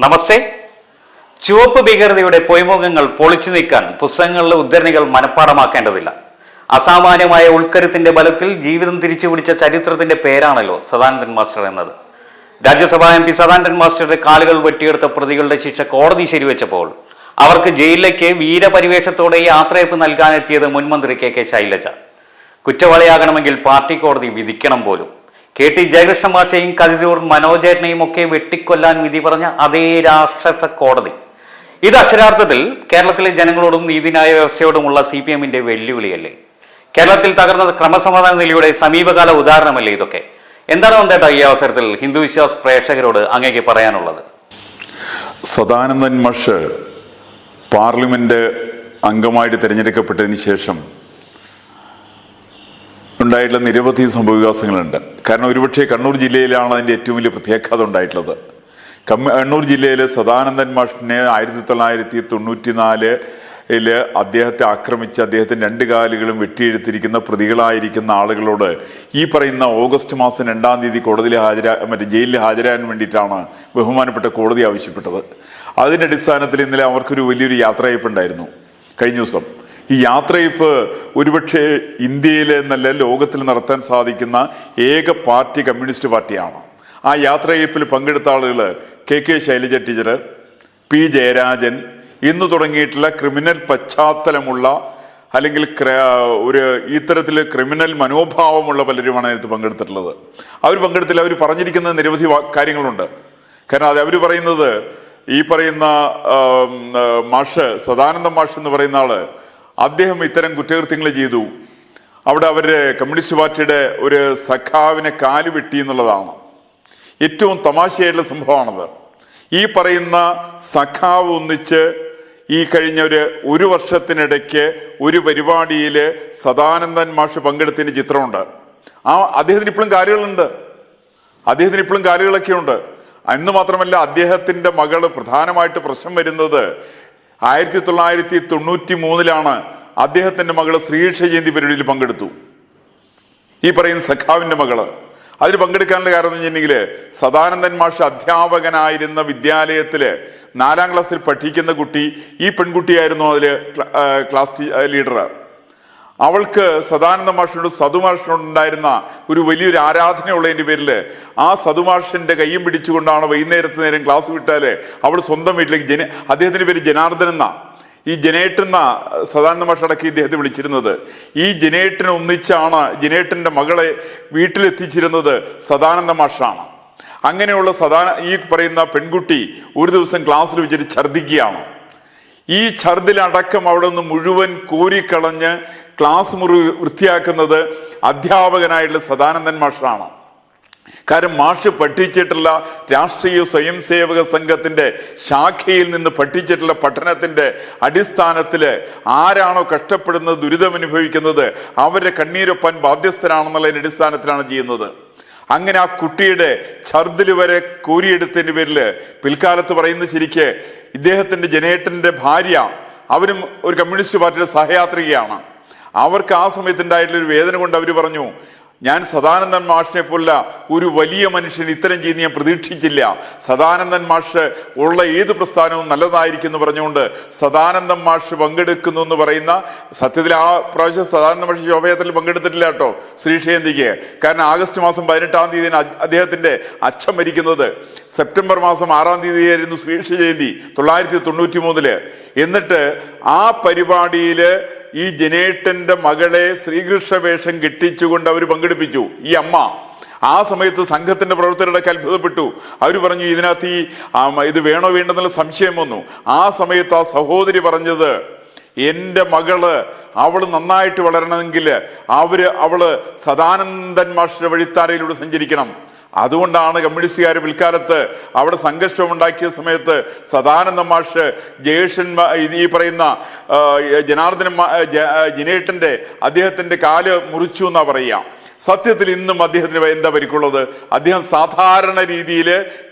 നമസ്തേ. ചുവപ്പ് ഭീകരതയുടെ പൊയ്മുഖങ്ങൾ പൊളിച്ചു നീക്കാൻ പുസ്തകങ്ങളിലെ ഉദ്ധരണികൾ മനഃപ്പാടമാക്കേണ്ടതില്ല. അസാമാന്യമായ ഉൾക്കരുത്തിന്റെ ബലത്തിൽ ജീവിതം തിരിച്ചു പിടിച്ച ചരിത്രത്തിന്റെ പേരാണല്ലോ സദാനന്ദൻ മാസ്റ്റർ എന്നത്. രാജ്യസഭാ എം പി സദാനന്ദൻ മാസ്റ്ററുടെ കാലുകൾ വെട്ടിയെടുത്ത പ്രതികളുടെ ശിക്ഷ കോടതി ശരിവെച്ചപ്പോൾ അവർക്ക് ജയിലിലേക്ക് വീരപരിവേഷത്തോടെ യാത്രയപ്പ് നൽകാനെത്തിയത് മുൻമന്ത്രി കെ കെ ശൈലജ. കുറ്റവാളിയാകണമെങ്കിൽ പാർട്ടി കോടതി വിധിക്കണം പോലും. കെ ടി ജയകൃഷ്ണ മാഷയും കതിരൂർ മനോജേട്ടനെയും ഒക്കെ വെട്ടിക്കൊല്ലാൻ വിധി പറഞ്ഞ അതേ രാക്ഷസ കോടതി. ഇത് അക്ഷരാർത്ഥത്തിൽ കേരളത്തിലെ ജനങ്ങളോടും നീതിന്യായ വ്യവസ്ഥയോടുമുള്ള സി പി എമ്മിന്റെ വെല്ലുവിളിയല്ലേ? കേരളത്തിൽ തകർന്ന ക്രമസമാധാന നിലയുടെ സമീപകാല ഉദാഹരണമല്ലേ ഇതൊക്കെ? എന്താണ് വന്നേട്ടാ ഈ അവസരത്തിൽ ഹിന്ദു വിശ്വാസ് പ്രേക്ഷകരോട് അങ്ങേക്ക് പറയാനുള്ളത്? സദാനന്ദൻ മഷ് പാർലമെന്റ് അംഗമായിട്ട് തിരഞ്ഞെടുക്കപ്പെട്ടതിന് ശേഷം ഉണ്ടായിട്ടുള്ള നിരവധി സംഭവവികാസങ്ങളുണ്ട് കാരണം ഒരുപക്ഷെ കണ്ണൂർ ജില്ലയിലാണ് അതിന്റെ ഏറ്റവും വലിയ പ്രത്യാഘാതം ഉണ്ടായിട്ടുള്ളത്. കണ്ണൂർ ജില്ലയിലെ സദാനന്ദൻ മാഷിനെ ആയിരത്തി തൊള്ളായിരത്തി തൊണ്ണൂറ്റി നാലിൽ അദ്ദേഹത്തെ ആക്രമിച്ച് അദ്ദേഹത്തിന്റെ രണ്ട് കാലുകളും വെട്ടിയെടുത്തിരിക്കുന്ന പ്രതികളായിരിക്കുന്ന ആളുകളോട് ഈ പറയുന്ന ഓഗസ്റ്റ് മാസം രണ്ടാം തീയതി കോടതിയിൽ ഹാജരാ മറ്റേ ജയിലിൽ ഹാജരാകാൻ വേണ്ടിയിട്ടാണ് ബഹുമാനപ്പെട്ട കോടതി ആവശ്യപ്പെട്ടത്. അതിന്റെ അടിസ്ഥാനത്തിൽ ഇന്നലെ അവർക്കൊരു വലിയൊരു യാത്രയപ്പുണ്ടായിരുന്നു കഴിഞ്ഞ ദിവസം. ഈ യാത്രയപ്പ് ഒരുപക്ഷെ ഇന്ത്യയിലെ എന്നല്ല ലോകത്തിൽ നടത്താൻ സാധിക്കുന്ന ഏക പാർട്ടി കമ്മ്യൂണിസ്റ്റ് പാർട്ടിയാണ്. ആ യാത്രയപ്പിൽ പങ്കെടുത്ത ആളുകൾ K K Shailaja teacher P Jayarajan ഇന്ന് തുടങ്ങിയിട്ടുള്ള ക്രിമിനൽ പശ്ചാത്തലമുള്ള അല്ലെങ്കിൽ ഒരു ഇത്തരത്തിൽ ക്രിമിനൽ മനോഭാവമുള്ള പലരുമാണ് അതിനകത്ത് പങ്കെടുത്തിട്ടുള്ളത്. അവർ പങ്കെടുത്തില്ല അവർ പറഞ്ഞിരിക്കുന്ന നിരവധി കാര്യങ്ങളുണ്ട്. കാരണം അത് അവർ പറയുന്നത് ഈ പറയുന്ന മാഷ് സദാനന്ദ മാഷ് എന്ന് പറയുന്ന ആൾ അദ്ദേഹം ഇത്തരം കുറ്റകൃത്യങ്ങൾ ചെയ്തു. അവിടെ അവർ കമ്മ്യൂണിസ്റ്റ് പാർട്ടിയുടെ ഒരു സഖാവിനെ കാൽ വെട്ടി എന്നുള്ളതാണ്. ഏറ്റവും തമാശയായിട്ടുള്ള സംഭവമാണത്. ഈ പറയുന്ന സഖാവ് ഒന്നിച്ച് ഈ കഴിഞ്ഞ ഒരു ഒരു വർഷത്തിനിടയ്ക്ക് ഒരു പരിപാടിയിൽ സദാനന്ദൻ മാഷ് പങ്കെടുത്തതിന് ചിത്രമുണ്ട്. ആ അദ്ദേഹത്തിന് ഇപ്പോഴും കാര്യങ്ങളുണ്ട് അദ്ദേഹത്തിന് ഇപ്പോഴും കാര്യങ്ങളൊക്കെ ഉണ്ട് എന്ന് മാത്രമല്ല അദ്ദേഹത്തിന്റെ മകൾ പ്രധാനമായിട്ട് പ്രശ്നം വരുന്നത് ആയിരത്തി തൊള്ളായിരത്തി തൊണ്ണൂറ്റി മൂന്നിലാണ് അദ്ദേഹത്തിന്റെ മകൾ ശ്രീക്ഷ ജയന്തി പരിപാടിയിൽ പങ്കെടുത്തു. ഈ പറയുന്ന സഖാവിന്റെ മകൾ. അതിൽ പങ്കെടുക്കാനുള്ള കാരണം എന്ന് വെച്ചിട്ടുണ്ടെങ്കിൽ സദാനന്ദൻ മാഷ് അധ്യാപകനായിരുന്ന വിദ്യാലയത്തിൽ നാലാം ക്ലാസ്സിൽ പഠിക്കുന്ന കുട്ടി ഈ പെൺകുട്ടിയായിരുന്നു അതിൽ ക്ലാസ് ലീഡർ അവൾക്ക് സദാനന്ദ മാഷിനോട് സതുമാഷിനോട് ഉണ്ടായിരുന്ന ഒരു വലിയൊരു ആരാധനയുള്ളതിന്റെ പേരിൽ ആ സതുമാഷന്റെ കയ്യും പിടിച്ചുകൊണ്ടാണ് വൈകുന്നേരത്തെ നേരം ക്ലാസ് വിട്ടാൽ അവൾ സ്വന്തം വീട്ടിലേക്ക് ജന അദ്ദേഹത്തിന്റെ പേര് ജനാർദ്ദൻ എന്ന. ഈ ജനേട്ടെന്ന സദാനന്ദ മാഷ് അടക്കി ഇദ്ദേഹത്തെ വിളിച്ചിരുന്നത്. ഈ ജനേട്ടിനെ ഒന്നിച്ചാണ് ജനേട്ടന്റെ മകളെ വീട്ടിലെത്തിച്ചിരുന്നത് സദാനന്ദ മാഷാണ്. അങ്ങനെയുള്ള സദാന ഈ പറയുന്ന പെൺകുട്ടി ഒരു ദിവസം ക്ലാസ്സിൽ വെച്ചിട്ട് ഛർദിക്കുകയാണ് ഈ ഛർദിലടക്കം അവിടെ നിന്ന് മുഴുവൻ കോരിക്കളഞ്ഞ് ക്ലാസ് മുറി വൃത്തിയാക്കുന്നത് അധ്യാപകനായിട്ടുള്ള സദാനന്ദൻ മാഷാണ്. കാരണം മാഷ് പഠിച്ചിട്ടുള്ള രാഷ്ട്രീയ സ്വയം സേവക സംഘത്തിന്റെ ശാഖയിൽ നിന്ന് പഠിച്ചിട്ടുള്ള പഠനത്തിന്റെ അടിസ്ഥാനത്തിൽ ആരാണോ കഷ്ടപ്പെടുന്നത് ദുരിതമനുഭവിക്കുന്നത് അവരുടെ കണ്ണീരൊപ്പാൻ ബാധ്യസ്ഥരാണെന്നുള്ളതിന്റെ അടിസ്ഥാനത്തിലാണ് ചെയ്യുന്നത്. അങ്ങനെ ആ കുട്ടിയുടെ ഛർദിൽ വരെ കോരിയെടുത്തതിന്റെ പേരിൽ പിൽക്കാലത്ത് പറയുന്ന ശരിക്ക് ഇദ്ദേഹത്തിന്റെ ജനേട്ടന്റെ ഭാര്യ അവരും ഒരു കമ്മ്യൂണിസ്റ്റ് പാർട്ടിയുടെ സഹയാത്രികയാണ്. അവർക്ക് ആ സമയത്തുണ്ടായിട്ടുള്ള ഒരു വേദന കൊണ്ട് അവർ പറഞ്ഞു ഞാൻ സദാനന്ദൻ മാഷിനെ പോലുള്ള ഒരു വലിയ മനുഷ്യൻ ഇത്തരം ചെയ്യുന്ന ഞാൻ പ്രതീക്ഷിച്ചില്ല. സദാനന്ദൻ മാഷ് ഉള്ള ഏത് പ്രസ്ഥാനവും നല്ലതായിരിക്കും എന്ന് പറഞ്ഞുകൊണ്ട് സദാനന്ദൻ മാഷ് പങ്കെടുക്കുന്നു എന്ന് പറയുന്ന സത്യത്തിൽ ആ പ്രാവശ്യം സദാനന്ദ മാഷ് ശോഭയാത്രയിൽ പങ്കെടുത്തിട്ടില്ല കേട്ടോ ശ്രീക്ഷേന്തിക്ക് കാരണം ആഗസ്റ്റ് മാസം പതിനെട്ടാം തീയതി അദ്ദേഹത്തിന്റെ അച്ഛൻ മരിക്കുന്നത്. സെപ്റ്റംബർ മാസം ആറാം തീയതിയായിരുന്നു ശ്രീഷ ജയന്തി തൊള്ളായിരത്തി തൊണ്ണൂറ്റി മൂന്നിൽ എന്നിട്ട് ആ പരിപാടിയിൽ ഈ ജനേട്ടന്റെ മകളെ ശ്രീകൃഷ്ണ വേഷം കെട്ടിച്ചുകൊണ്ട് അവർ പങ്കെടുപ്പിച്ചു. ഈ അമ്മ ആ സമയത്ത് സംഘത്തിന്റെ പ്രവർത്തകരുടെ അത്ഭുതപ്പെട്ടു. അവർ പറഞ്ഞു ഇതിനകത്ത് ഈ ഇത് വേണോ വേണ്ടെന്നുള്ള സംശയം വന്നു. ആ സമയത്ത് ആ സഹോദരി പറഞ്ഞത് എന്റെ മകൾ അവൾ നന്നായിട്ട് വളരണമെങ്കിൽ അവർ അവൾ സദാനന്ദൻ മാഷിന്റെ വഴിത്താരയിലൂടെ സഞ്ചരിക്കണം. അതുകൊണ്ടാണ് കമ്മ്യൂണിസ്റ്റുകാർ പിൽക്കാലത്ത് അവിടെ സംഘർഷം ഉണ്ടാക്കിയ സമയത്ത് സദാനന്ദ മാഷ് ജയേഷൻ ഈ പറയുന്ന ജനാർദ്ദന ജിനേട്ടന്റെ അദ്ദേഹത്തിന്റെ കാൽ മുറിച്ചു എന്നാ പറയാം സത്യത്തിൽ ഇന്നും അദ്ദേഹത്തിന് എന്താ പരിക്കുള്ളത്? അദ്ദേഹം സാധാരണ രീതിയിൽ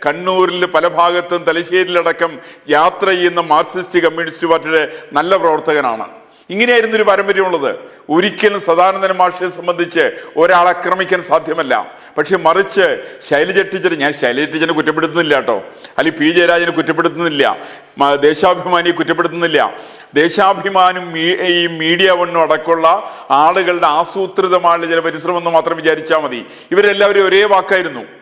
കണ്ണൂരിൽ പല ഭാഗത്തും തലശ്ശേരിയിലടക്കം യാത്ര ചെയ്യുന്ന മാർക്സിസ്റ്റ് കമ്മ്യൂണിസ്റ്റ് പാർട്ടിയുടെ നല്ല പ്രവർത്തകനാണ്. ഇങ്ങനെയായിരുന്നു ഒരു പാരമ്പര്യമുള്ളത്. ഒരിക്കലും സദാനന്ദന മാഷിനെ സംബന്ധിച്ച് ഒരാളെ ആക്രമിക്കാൻ സാധ്യമല്ല. പക്ഷെ മറിച്ച് ശൈലജ ടീച്ചർ ഞാൻ ശൈലജ ടീച്ചറിനെ കുറ്റപ്പെടുത്തുന്നില്ല കേട്ടോ. അല്ലെങ്കിൽ പി ജയരാജനെ കുറ്റപ്പെടുത്തുന്നില്ല. ദേശാഭിമാനിയെ കുറ്റപ്പെടുത്തുന്നില്ല. ദേശാഭിമാനും ഈ മീഡിയ വണ്ണും അടക്കമുള്ള ആളുകളുടെ ആസൂത്രിതമായുള്ള ചില പരിശ്രമം എന്ന് മാത്രം വിചാരിച്ചാൽ മതി. ഇവരെല്ലാവരും ഒരേ വാക്കായിരുന്നു.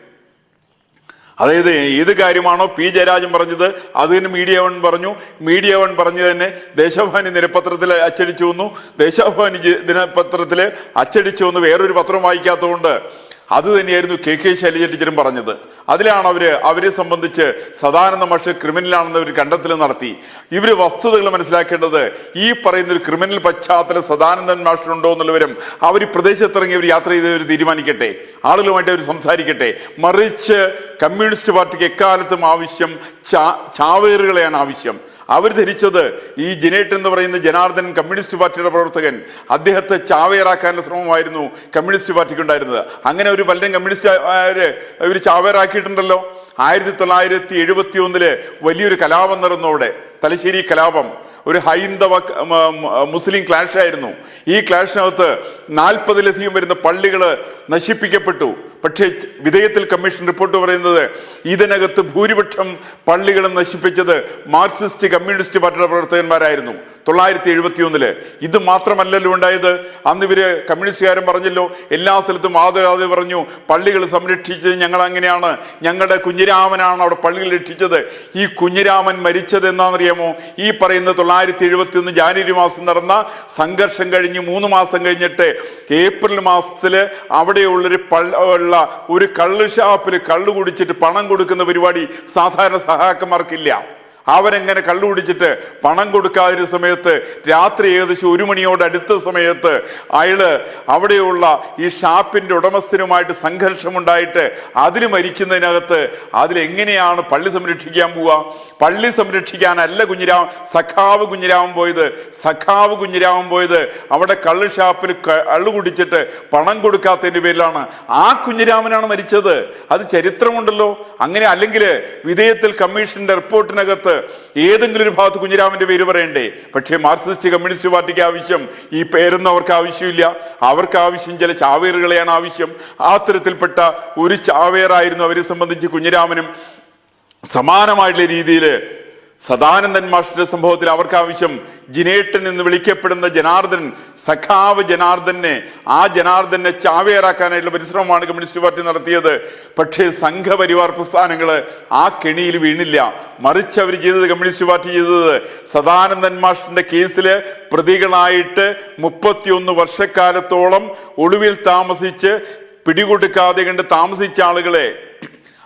അതായത് ഏത് കാര്യമാണോ പി ജയരാജൻ പറഞ്ഞത് അത് തന്നെ മീഡിയ വൺ പറഞ്ഞു. മീഡിയ വൺ പറഞ്ഞു തന്നെ ദേശാഭിമാനി ദിനപത്രത്തിൽ അച്ചടിച്ചു വന്നു. ദേശാഭിമാനി ദിനപത്രത്തിൽ അച്ചടിച്ചു വന്നു വേറൊരു പത്രം വായിക്കാത്തതുകൊണ്ട്. അത് തന്നെയായിരുന്നു കെ കെ ശൈലജ ടീച്ചറും പറഞ്ഞത്. അതിലാണ് അവർ അവരെ സംബന്ധിച്ച് സദാനന്ദ മാഷ് ക്രിമിനലാണെന്ന് അവർ കണ്ടെത്തൽ നടത്തി. ഇവർ വസ്തുതകൾ മനസ്സിലാക്കേണ്ടത് ഈ പറയുന്ന ഒരു ക്രിമിനൽ പശ്ചാത്തല സദാനന്ദൻ മാഷിനുണ്ടോ എന്നുള്ളവരും അവർ പ്രദേശത്തിറങ്ങി അവർ യാത്ര ചെയ്തവർ തീരുമാനിക്കട്ടെ. ആളുകളുമായിട്ട് അവർ സംസാരിക്കട്ടെ. മറിച്ച് കമ്മ്യൂണിസ്റ്റ് പാർട്ടിക്ക് എക്കാലത്തും ആവശ്യം ചാവേറുകളെയാണ് ആവശ്യം. അവർ ധരിച്ചത് ഈ ജിനേറ്റ് എന്ന് പറയുന്ന ജനാർദ്ദൻ കമ്മ്യൂണിസ്റ്റ് പാർട്ടിയുടെ പ്രവർത്തകൻ അദ്ദേഹത്തെ ചാവേറാക്കാനുള്ള ശ്രമമായിരുന്നു കമ്മ്യൂണിസ്റ്റ് പാർട്ടിക്ക് ഉണ്ടായിരുന്നത്. അങ്ങനെ ഒരു പലരും കമ്മ്യൂണിസ്റ്റ് ഇവർ ചാവേറാക്കിയിട്ടുണ്ടല്ലോ. ആയിരത്തി തൊള്ളായിരത്തി എഴുപത്തി ഒന്നിൽ വലിയൊരു കലാപം നടന്നവിടെ തലശ്ശേരി കലാപം. ഒരു ഹൈന്ദവ മുസ്ലിം ക്ലാഷ് ആയിരുന്നു ഈ ക്ലാഷിനകത്ത് നാൽപ്പതിലധികം വരുന്ന പള്ളികൾ നശിപ്പിക്കപ്പെട്ടു. പക്ഷേ വിധേയത്തിൽ കമ്മീഷൻ റിപ്പോർട്ട് പറയുന്നത് ഇതിനകത്ത് ഭൂരിപക്ഷം പള്ളികളെ നശിപ്പിച്ചത് മാർക്സിസ്റ്റ് കമ്മ്യൂണിസ്റ്റ് പാർട്ടിയുടെ പ്രവർത്തകന്മാരായിരുന്നു. തൊള്ളായിരത്തി എഴുപത്തി ഒന്നിൽ ഇത് മാത്രമല്ലല്ലോ ഉണ്ടായത്. അന്ന് ഇവർ കമ്മ്യൂണിസ്റ്റുകാരൻ പറഞ്ഞല്ലോ എല്ലാ സ്ഥലത്തും ആദരാതെ പറഞ്ഞു പള്ളികൾ സംരക്ഷിച്ചത് ഞങ്ങൾ അങ്ങനെയാണ് ഞങ്ങളുടെ കുഞ്ഞിരാമനാണ് അവിടെ പള്ളികൾ രക്ഷിച്ചത്. ഈ കുഞ്ഞിരാമൻ മരിച്ചത് എന്താണെന്നറിയാമോ? ഈ പറയുന്ന തൊള്ളായിരത്തി എഴുപത്തി ഒന്ന് ജാനുവരി മാസം നടന്ന സംഘർഷം കഴിഞ്ഞ് മൂന്ന് മാസം കഴിഞ്ഞിട്ട് ഏപ്രിൽ മാസത്തിൽ അവിടെയുള്ളൊരു ഉള്ള ഒരു കള്ള് ഷാപ്പിൽ കള്ളു കുടിച്ചിട്ട് പണം കൊടുക്കുന്ന പരിപാടി സാധാരണ സഹാക്കന്മാർക്കില്ല. അവരെങ്ങനെ കള്ളുപിടിച്ചിട്ട് പണം കൊടുക്കാതിരുന്ന സമയത്ത് രാത്രി ഏകദേശം ഒരു മണിയോട് അടുത്ത സമയത്ത് അയാൾ അവിടെയുള്ള ഈ ഷാപ്പിന്റെ ഉടമസ്ഥനുമായിട്ട് സംഘർഷമുണ്ടായിട്ട് അതിൽ മരിക്കുന്നതിനകത്ത് അതിലെങ്ങനെയാണ് പള്ളി സംരക്ഷിക്കാൻ പോവുക? പള്ളി സംരക്ഷിക്കാനല്ല കുഞ്ഞിരാമൻ സഖാവ് കുഞ്ഞിരാമൻ പോയത്. സഖാവ് കുഞ്ഞിരാമൻ പോയത് അവിടെ കള്ള് ഷാപ്പിൽ കള്ളു കുടിച്ചിട്ട് പണം കൊടുക്കാത്തതിന്റെ പേരിലാണ്. ആ കുഞ്ഞിരാമനാണ് മരിച്ചത്. അത് ചരിത്രമുണ്ടല്ലോ. അങ്ങനെ അല്ലെങ്കിൽ വിധേയത്തിൽ കമ്മീഷന്റെ റിപ്പോർട്ടിനകത്ത് ഏതെങ്കിലും ഒരു ഭാഗത്ത് കുഞ്ഞിരാമന്റെ പേര് പറയണ്ടേ? പക്ഷേ മാർക്സിസ്റ്റ് കമ്മ്യൂണിസ്റ്റ് പാർട്ടിക്ക് ആവശ്യം ഈ പേരൊന്നും അവർക്ക് ആവശ്യമില്ല. അവർക്ക് ആവശ്യം ചില ചാവേറുകളെയാണ് ആവശ്യം. ആ തരത്തിൽപ്പെട്ട ഒരു ചാവേറായിരുന്നു അവരെ സംബന്ധിച്ച് കുഞ്ഞിരാമനും സമാനമായിട്ടുള്ള രീതിയിൽ സദാനന്ദൻ മാഷിന്റെ സംഭവത്തിൽ അവർക്ക് ആവശ്യം ജിനേട്ടൻ എന്ന് വിളിക്കപ്പെടുന്ന ജനാർദ്ദൻ സഖാവ് ജനാർദ്ദനെ ആ ജനാർദ്ദനെ ചാവേറാക്കാനായിട്ടുള്ള പരിശ്രമമാണ് കമ്മ്യൂണിസ്റ്റ് പാർട്ടി നടത്തിയത്. പക്ഷേ സംഘപരിവാർ പ്രസ്ഥാനങ്ങൾ ആ കെണിയിൽ വീണില്ല. മറിച്ച് അവർ ചെയ്തത് കമ്മ്യൂണിസ്റ്റ് പാർട്ടി ചെയ്തത് സദാനന്ദൻ മാഷിന്റെ കേസിൽ പ്രതികളായിട്ട് മുപ്പത്തിയൊന്ന് വർഷക്കാലത്തോളം ഒളിവിൽ താമസിച്ച് പിടികൊടുക്കാതെ കണ്ട് താമസിച്ച ആളുകളെ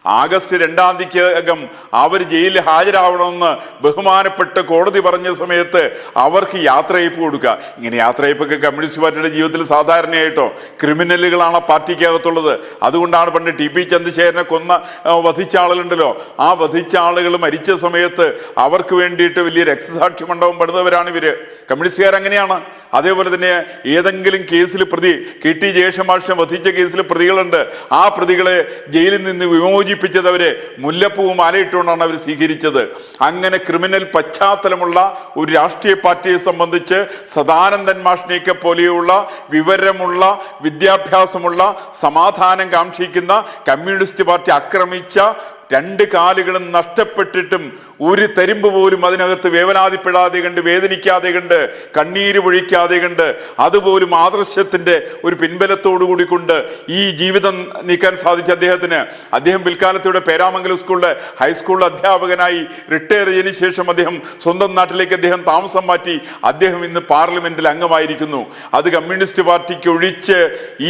ആഗസ്റ്റ് രണ്ടാം തീയതിക്കകം അവർ ജയിലിൽ ഹാജരാവണമെന്ന് ബഹുമാനപ്പെട്ട് കോടതി പറഞ്ഞ സമയത്ത് അവർക്ക് യാത്രയയപ്പ് കൊടുക്കുക. ഇങ്ങനെ യാത്രയപ്പൊക്കെ കമ്മ്യൂണിസ്റ്റ് പാർട്ടിയുടെ ജീവിതത്തിൽ സാധാരണയായിട്ടോ ക്രിമിനലുകളാണ് പാർട്ടിക്കകത്തുള്ളത്. അതുകൊണ്ടാണ് പണ്ട് ടി പി ചന്ദ്രശേഖരനെ കൊന്ന വധിച്ച ആളുകളുണ്ടല്ലോ. ആ വധിച്ച ആളുകൾ മരിച്ച സമയത്ത് അവർക്ക് വേണ്ടിയിട്ട് വലിയ രക്തസാക്ഷി മണ്ഡപം പണിതവരാണ് ഇവർ. കമ്മ്യൂണിസ്റ്റുകാർ അങ്ങനെയാണ്. അതേപോലെ തന്നെ ഏതെങ്കിലും കേസിൽ പ്രതി കെ ടി ജയശമാഷിനെ വധിച്ച കേസിൽ പ്രതികളുണ്ട്. ആ പ്രതികളെ ജയിലിൽ നിന്ന് വിമോചിപ്പിച്ചത് അവർ മുല്ലപ്പൂവും മാലയിട്ടുകൊണ്ടാണ് അവർ സ്വീകരിച്ചത്. അങ്ങനെ ക്രിമിനൽ പശ്ചാത്തലമുള്ള ഒരു രാഷ്ട്രീയ പാർട്ടിയെ സംബന്ധിച്ച് സദാനന്ദൻ മാഷിനെയൊക്കെ പോലെയുള്ള വിവരമുള്ള വിദ്യാഭ്യാസമുള്ള സമാധാനം കാക്ഷിക്കുന്ന കമ്മ്യൂണിസ്റ്റ് പാർട്ടി ആക്രമിച്ച രണ്ട് കാലുകളും നഷ്ടപ്പെട്ടിട്ടും ഒരു തരിമ്പ് പോലും അതിനകത്ത് വേവനാതിപ്പെടാതെ കണ്ട് വേദനിക്കാതെ കണ്ട് കണ്ണീര് പൊഴിക്കാതെ കണ്ട് അതുപോലും ആദർശത്തിന്റെ ഒരു പിൻബലത്തോടു കൂടി കൊണ്ട് ഈ ജീവിതം നീക്കാൻ സാധിച്ച അദ്ദേഹത്തിന്. അദ്ദേഹം പിൽക്കാലത്തൂടെ പേരാമംഗലം സ്കൂളിലെ ഹൈസ്കൂൾ അധ്യാപകനായി റിട്ടയർ ചെയ്തതിനു ശേഷം അദ്ദേഹം സ്വന്തം നാട്ടിലേക്ക് അദ്ദേഹം താമസം മാറ്റി അദ്ദേഹം ഇന്ന് പാർലമെന്റിൽ അംഗമായിരിക്കുന്നു. അത് കമ്മ്യൂണിസ്റ്റ് പാർട്ടിക്ക് ഒഴിച്ച്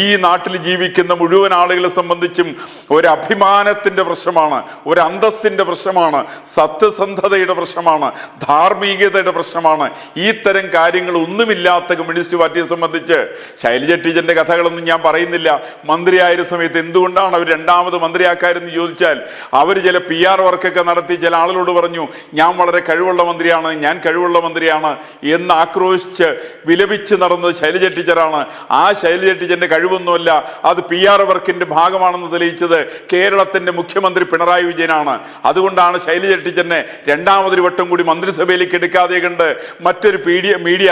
ഈ നാട്ടിൽ ജീവിക്കുന്ന മുഴുവൻ ആളുകളെ സംബന്ധിച്ചും ഒരു അഭിമാനത്തിന്റെ പ്രശ്നമാണ്. ഒരു അന്തസ്സിന്റെ പ്രശ്നമാണ് സത്യസന്ധതയുടെ പ്രശ്നമാണ് ധാർമ്മികതയുടെ പ്രശ്നമാണ്. ഈ തരം കാര്യങ്ങൾ ഒന്നുമില്ലാത്ത കമ്മ്യൂണിസ്റ്റ് പാർട്ടിയെ സംബന്ധിച്ച് ശൈലജ ടീച്ചറിന്റെ കഥകളൊന്നും ഞാൻ പറയുന്നില്ല. മന്ത്രിയായ സമയത്ത് എന്തുകൊണ്ടാണ് അവർ രണ്ടാമത് മന്ത്രിയാക്കാരെന്ന് ചോദിച്ചാൽ അവർ ചില പി ആർ വർക്കൊക്കെ നടത്തി ചില ആളുകളോട് പറഞ്ഞു ഞാൻ വളരെ കഴിവുള്ള മന്ത്രിയാണ് ഞാൻ കഴിവുള്ള മന്ത്രിയാണ് എന്ന് ആക്രോശിച്ച് വിലപിച്ച് നടന്നത് ശൈലജ ടീച്ചറാണ്. ആ ശൈലജ ടീച്ചറിന്റെ കഴിവൊന്നുമല്ല അത് പി ആർ വർക്കിന്റെ ഭാഗമാണെന്ന് തെളിയിച്ചത് കേരളത്തിന്റെ മുഖ്യമന്ത്രി പിണറായി പിണറായി വിജയനാണ്. അതുകൊണ്ടാണ് ശൈലജ ടീച്ചറിനെ രണ്ടാമതൊരു വട്ടം കൂടി മന്ത്രിസഭയിലേക്ക് എടുക്കാതെ കണ്ട് മറ്റൊരു പീഡിയ മീഡിയ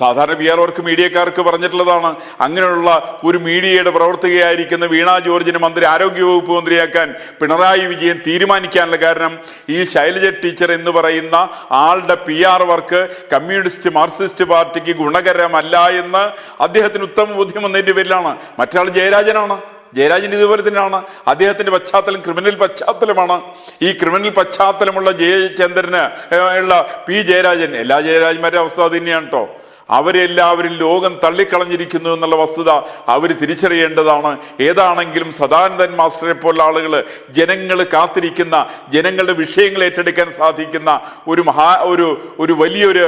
സാധാരണ പി ആർ വർക്ക് മീഡിയക്കാർക്ക് പറഞ്ഞിട്ടുള്ളതാണ്. അങ്ങനെയുള്ള ഒരു മീഡിയയുടെ പ്രവർത്തകയായിരിക്കുന്ന വീണ ജോർജിനെ മന്ത്രി ആരോഗ്യവകുപ്പ് മന്ത്രിയാക്കാൻ പിണറായി വിജയൻ തീരുമാനിക്കാനുള്ള കാരണം ഈ ശൈലജ ടീച്ചർ എന്ന് പറയുന്ന ആളുടെ P R work communist Marxist പാർട്ടിക്ക് ഗുണകരമല്ല എന്ന് അദ്ദേഹത്തിന് ഉത്തമ ബോധ്യം വന്നതിന്റെ പേരിലാണ്. മറ്റാൾ ജയരാജനാണ്. ജയരാജൻ ഇതുപോലെ തന്നെയാണ്. അദ്ദേഹത്തിന്റെ പശ്ചാത്തലം ക്രിമിനൽ പശ്ചാത്തലമാണ്. ഈ ക്രിമിനൽ പശ്ചാത്തലമുള്ള ജയചന്ദ്രന് ചന്ദ്രന് ഉള്ള പി ജയരാജൻ. എല്ലാ ജയരാജന്മാരുടെ അവസ്ഥ അത് തന്നെയാണ് കേട്ടോ അവരെല്ലാവരും ലോകം തള്ളിക്കളഞ്ഞിരിക്കുന്നു എന്നുള്ള വസ്തുത അവർ തിരിച്ചറിയേണ്ടതാണ്. ഏതാണെങ്കിലും സദാനന്ദൻ മാസ്റ്ററെ പോലുള്ള ആളുകൾ ജനങ്ങൾ കാത്തിരിക്കുന്ന ജനങ്ങളുടെ വിഷയങ്ങൾ ഏറ്റെടുക്കാൻ സാധിക്കുന്ന ഒരു മഹാ ഒരു ഒരു വലിയൊരു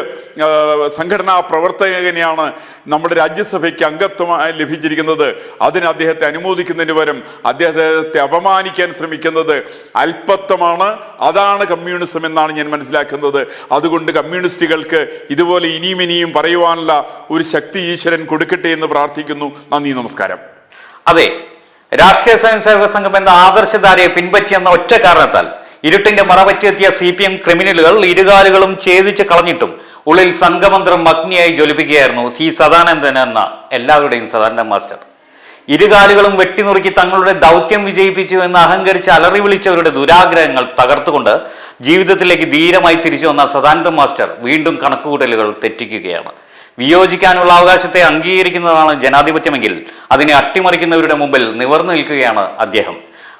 സംഘടനാ പ്രവർത്തകനെയാണ് നമ്മുടെ രാജ്യസഭയ്ക്ക് അംഗത്വം ലഭിച്ചിരിക്കുന്നത്. അതിന് അദ്ദേഹത്തെ അനുമോദിക്കുന്നതിന് പകരം അദ്ദേഹത്തെ അപമാനിക്കാൻ ശ്രമിക്കുന്നത് അല്പത്വമാണ്. അതാണ് കമ്മ്യൂണിസം എന്നാണ് ഞാൻ മനസ്സിലാക്കുന്നത്. അതുകൊണ്ട് കമ്മ്യൂണിസ്റ്റുകൾക്ക് ഇതുപോലെ ഇനിയും ഇനിയും പറയുവാനുള്ള ഒരു ശക്തി ഈശ്വരൻ കൊടുക്കട്ടെ എന്ന് പ്രാർത്ഥിക്കുന്നു. നന്ദി നമസ്കാരം. അതെ രാഷ്ട്രീയ സ്വയംസേവക സംഘം എന്ന ആദർശധാരയെ പിൻപറ്റിയെന്ന ഒറ്റ കാരണത്താൽ ഇരുട്ടിന്റെ മറപറ്റിയെത്തിയ സി പി എം ക്രിമിനലുകൾ ഇരുകാലുകളും ഛേദിച്ച് കളഞ്ഞിട്ടും ഉള്ളിൽ സംഘമന്ത്രം അഗ്നിയായി ജ്വലിപ്പിക്കുകയായിരുന്നു സി സദാനന്ദൻ എന്ന എല്ലാവരുടെയും സദാനന്ദ മാസ്റ്റർ. ഇരുകാലുകളും വെട്ടിനുറുക്കി തങ്ങളുടെ ദൗത്യം വിജയിപ്പിച്ചു എന്ന് അഹങ്കരിച്ച് അലറി വിളിച്ചവരുടെ ദുരാഗ്രഹങ്ങൾ തകർത്തുകൊണ്ട് ജീവിതത്തിലേക്ക് ധീരമായി തിരിച്ചു വന്ന സദാനന്ദ മാസ്റ്റർ വീണ്ടും കണക്കുകൂട്ടലുകൾ തെറ്റിക്കുകയാണ്. വിയോജിക്കാനുള്ള അവകാശത്തെ അംഗീകരിക്കുന്നതാണ് ജനാധിപത്യമെങ്കിൽ അതിനെ അട്ടിമറിക്കുന്നവരുടെ മുമ്പിൽ നിവർന്നു നിൽക്കുകയാണ് അദ്ദേഹം.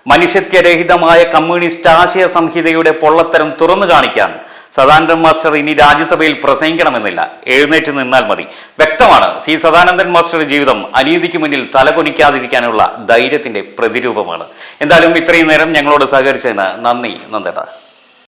മനുഷ്യത്വരഹിതമായ കമ്മ്യൂണിസ്റ്റ് ആശയ സംഹിതയുടെ പൊള്ളത്തരം തുറന്നു കാണിക്കാൻ സദാനന്ദൻ മാസ്റ്റർ ഇനി രാജ്യസഭയിൽ പ്രസംഗിക്കണമെന്നില്ല. എഴുന്നേറ്റ് നിന്നാൽ മതി. വ്യക്തമാണ് സി സദാനന്ദൻ മാസ്റ്റർ ജീവിതം അനീതിക്ക് മുന്നിൽ തലകുനിക്കാതിരിക്കാനുള്ള ധൈര്യത്തിന്റെ പ്രതിരൂപമാണ്. എന്തായാലും ഇത്രയും നേരം ഞങ്ങളോട് സഹകരിച്ചതിന് നന്ദി നന്ദേട്ട.